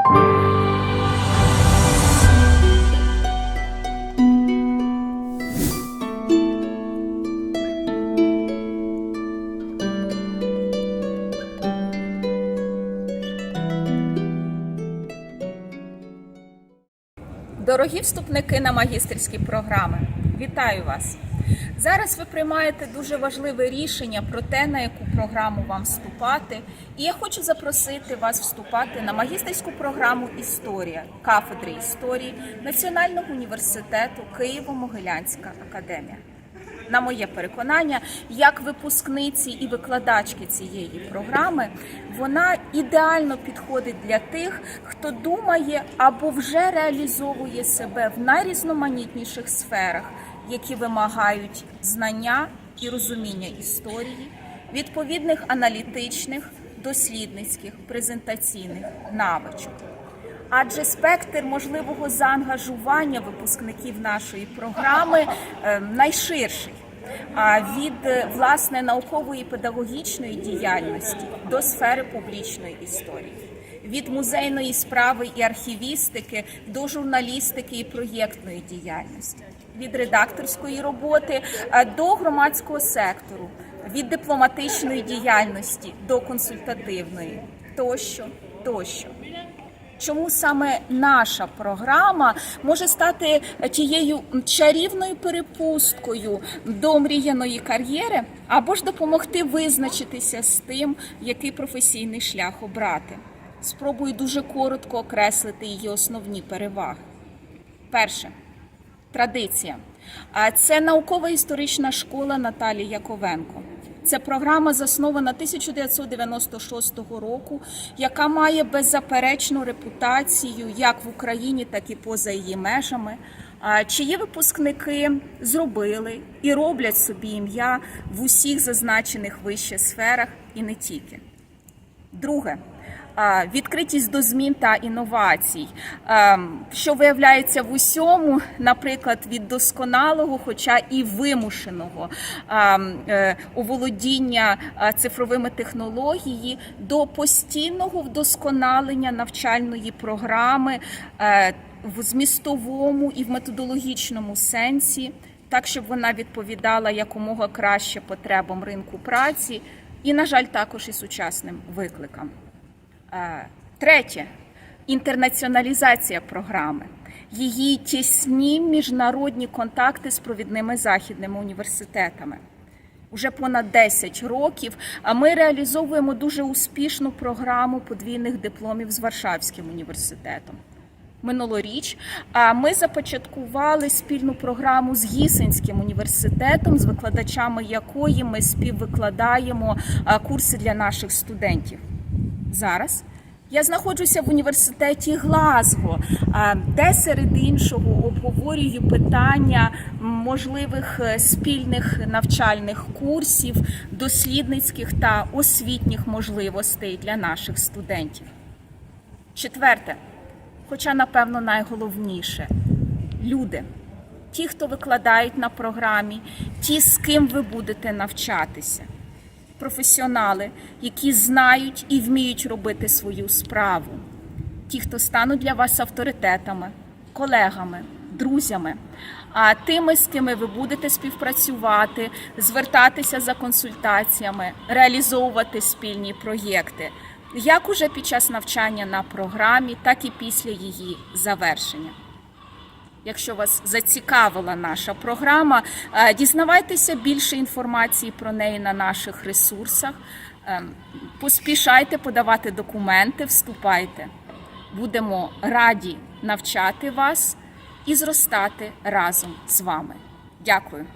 Дорогі вступники на магістерські програми, вітаю вас! Зараз ви приймаєте дуже важливе рішення про те, на яку програму вам вступати. І я хочу запросити вас вступати на магістерську програму Історія кафедри історії Національного університету Києво-Могилянська академія. На моє переконання, як випускниці і викладачки цієї програми, вона ідеально підходить для тих, хто думає або вже реалізовує себе в найрізноманітніших сферах, які вимагають знання і розуміння історії, відповідних аналітичних, дослідницьких, презентаційних навичок. Адже спектр можливого заангажування випускників нашої програми е, найширший. Від е, власне наукової педагогічної діяльності до сфери публічної історії, від музейної справи і архівістики до журналістики і проєктної діяльності, від редакторської роботи е, до громадського сектору, від дипломатичної діяльності до консультативної тощо, тощо. Чому саме наша програма може стати тією чарівною перепусткою до мріяної кар'єри, або ж допомогти визначитися з тим, який професійний шлях обрати? Спробую дуже коротко окреслити її основні переваги. Перше традиція. Це наукова історична школа Наталії Яковенко. Це програма заснована 1996 року, яка має беззаперечну репутацію як в Україні, так і поза її межами. Чиї випускники зробили і роблять собі ім'я в усіх зазначених вище сферах і не тільки. Друге відкритість до змін та інновацій, що виявляється в усьому, наприклад, від досконалого, хоча і вимушеного е, оволодіння цифровими технології до постійного вдосконалення навчальної програми е, в змістовому і в методологічному сенсі, так щоб вона відповідала якомога краще потребам ринку праці. І, на жаль, також і сучасним викликам. Е, Третє інтернаціоналізація програми, її тісні міжнародні контакти з провідними західними університетами. Уже понад 10 років а ми реалізовуємо дуже успішну програму подвійних дипломів з Варшавським університетом. Минулоріч а ми започаткували спільну програму з Гісенським університетом, з викладачами якої ми співвикладаємо курси для наших студентів. Зараз. Я знаходжуся в університеті Глазго, де серед іншого обговорюю питання можливих е, спільних навчальних курсів, дослідницьких та освітніх можливостей для наших студентів. Четверте, хоча, напевно, найголовніше. Люди, ті, хто викладають на програмі, ті, з ким ви будете навчатися, професіонали, які знають і вміють робити свою справу, ті, хто стануть для вас авторитетами, колегами, друзями, а тими, з ким ви будете співпрацювати, звертатися за консультаціями, реалізовувати спільні проєкти. Як уже під час навчання на програмі, так і після її завершення. Якщо вас зацікавила наша програма, е, дізнавайтеся більше інформації про неї на наших ресурсах. Е, Поспішайте подавати документи, вступайте. Будемо раді навчати вас і зростати разом з вами. Дякую.